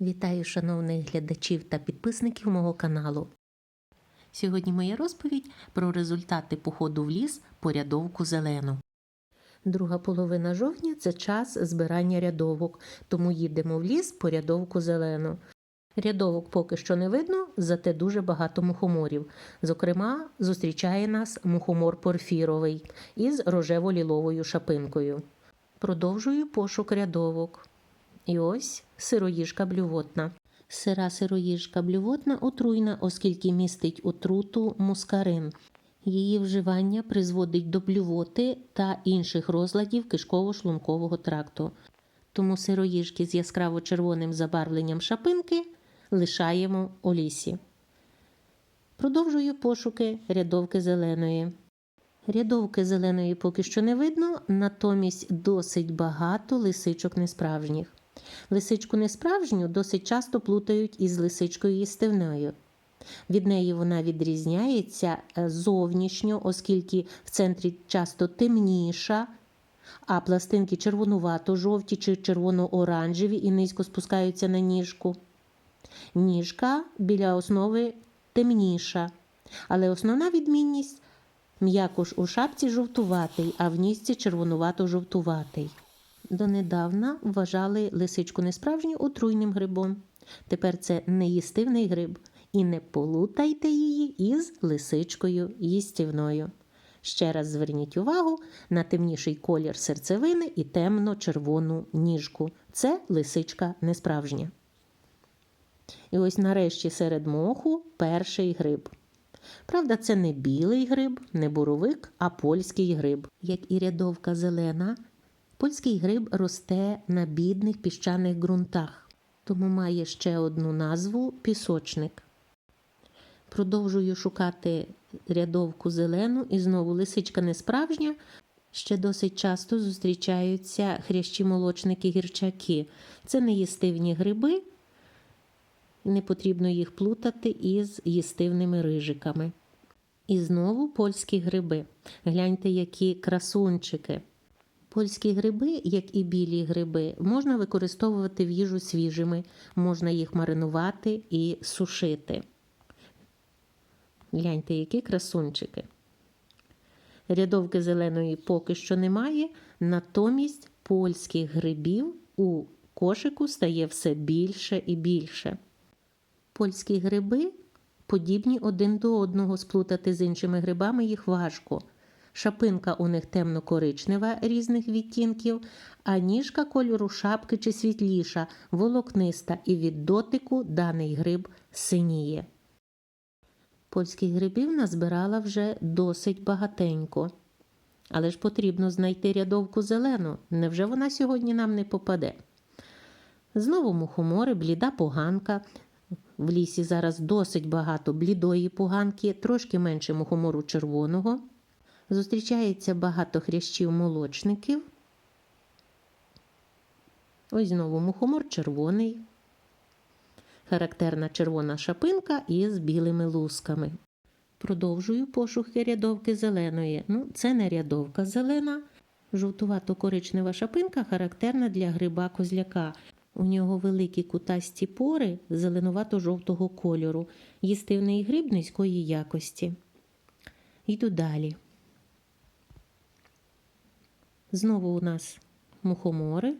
Вітаю шановних глядачів та підписників мого каналу. Сьогодні моя розповідь про результати походу в ліс по рядовку зелену. Друга половина жовтня це час збирання рядовок, тому їдемо в ліс по рядовку зелену. Рядовок поки що не видно, зате дуже багато мухоморів. Зокрема, зустрічає нас мухомор порфіровий із рожево-ліловою шапинкою. Продовжую пошук рядовок. І ось сироїжка блювотна. Сира сироїжка блювотна отруйна, оскільки містить отруту мускарин. Її вживання призводить до блювоти та інших розладів кишково-шлункового тракту. Тому сироїжки з яскраво червоним забарвленням шапинки лишаємо у лісі. Продовжую пошуки рядовки зеленої. Рядовки зеленої поки що не видно, натомість досить багато лисичок несправжніх. Лисичку несправжню досить часто плутають із лисичкою їстивною. Від неї вона відрізняється е, зовнішньо, оскільки в центрі часто темніша, а пластинки червонувато-жовті чи червоно-оранжеві і низько спускаються на ніжку. Ніжка біля основи темніша, але основна відмінність м'якош у шапці жовтуватий, а в нізці червонувато-жовтуватий. Донедавна вважали лисичку несправжню отруйним грибом. Тепер це неїстивний гриб. І не полутайте її із лисичкою їстівною. Ще раз зверніть увагу на темніший колір серцевини і темно-червону ніжку. Це лисичка несправжня. І ось нарешті серед моху перший гриб. Правда, це не білий гриб, не боровик, а польський гриб. Як і рядовка зелена, польський гриб росте на бідних піщаних ґрунтах, тому має ще одну назву пісочник. Продовжую шукати рядовку зелену і знову лисичка несправжня. Ще досить часто зустрічаються хрящі молочники гірчаки. Це неїстивні гриби, не потрібно їх плутати із їстивними рижиками. І знову польські гриби. Гляньте, які красунчики. Польські гриби, як і білі гриби, можна використовувати в їжу свіжими, можна їх маринувати і сушити. Гляньте, які красунчики. Рядовки зеленої поки що немає, натомість польських грибів у кошику стає все більше і більше. Польські гриби подібні один до одного сплутати з іншими грибами їх важко. Шапинка у них темно-коричнева різних відтінків, а ніжка кольору шапки чи світліша, волокниста, і від дотику даний гриб синіє. Польських грибів назбирала вже досить багатенько. Але ж потрібно знайти рядовку зелену. Невже вона сьогодні нам не попаде? Знову мухомори, бліда поганка. В лісі зараз досить багато блідої поганки, трошки менше мухомору червоного. Зустрічається багато хрящів молочників. Ось знову мухомор червоний. Характерна червона шапинка із білими лусками. Продовжую пошуки рядовки зеленої. Ну, це не рядовка зелена. Жовтувато-коричнева шапинка характерна для гриба козляка. У нього великі кутасті пори зеленувато-жовтого кольору, їстивний гриб низької якості. Йду далі. Знову у нас мухомори.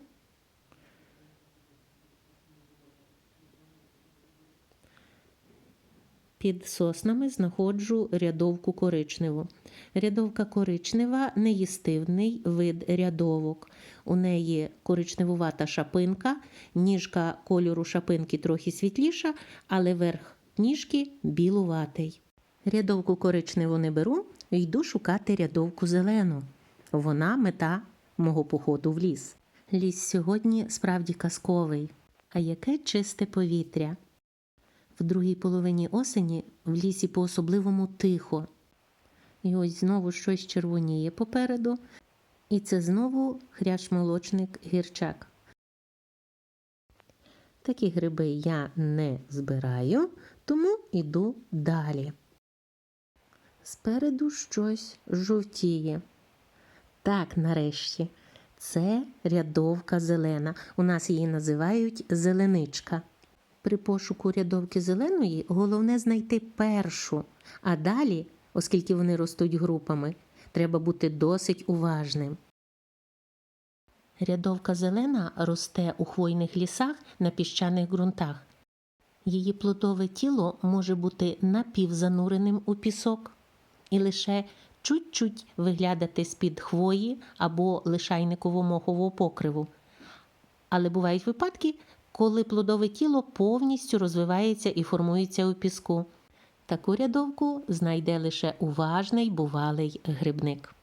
Під соснами знаходжу рядовку коричневу. Рядовка коричнева неїстивний вид рядовок. У неї коричневувата шапинка, ніжка кольору шапинки трохи світліша, але верх ніжки білуватий. Рядовку коричневу не беру, йду шукати рядовку зелену. Вона мета мого походу в ліс. Ліс сьогодні справді казковий. А яке чисте повітря! В другій половині осені в лісі по-особливому тихо. І ось знову щось червоніє попереду, і це знову хрящ-молочник гірчак. Такі гриби я не збираю, тому йду далі. Спереду щось жовтіє. Так, нарешті, це рядовка зелена. У нас її називають зеленичка. При пошуку рядовки зеленої головне знайти першу, а далі, оскільки вони ростуть групами, треба бути досить уважним. Рядовка зелена росте у хвойних лісах на піщаних ґрунтах. Її плодове тіло може бути напівзануреним у пісок і лише чуть-чуть виглядати з-під хвої або лишайниково-мохового покриву. Але бувають випадки, коли плодове тіло повністю розвивається і формується у піску. Таку рядовку знайде лише уважний бувалий грибник.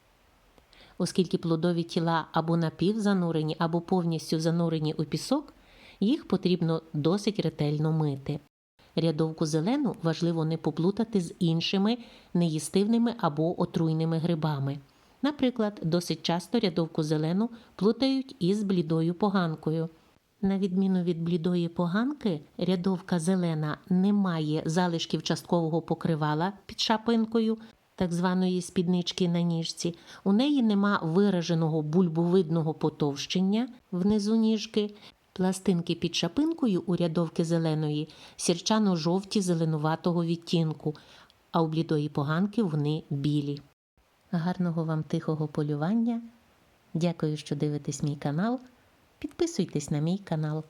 Оскільки плодові тіла або напівзанурені, або повністю занурені у пісок, їх потрібно досить ретельно мити. Рядовку зелену важливо не поплутати з іншими неїстивними або отруйними грибами. Наприклад, досить часто рядовку зелену плутають із блідою поганкою. На відміну від блідої поганки, рядовка зелена не має залишків часткового покривала під шапинкою, так званої спіднички на ніжці. У неї нема вираженого бульбовидного потовщення внизу ніжки. Пластинки під шапинкою урядовки зеленої сірчано-жовті зеленуватого відтінку, а у блідої поганки вони білі. Гарного вам тихого полювання. Дякую, що дивитесь мій канал. Підписуйтесь на мій канал.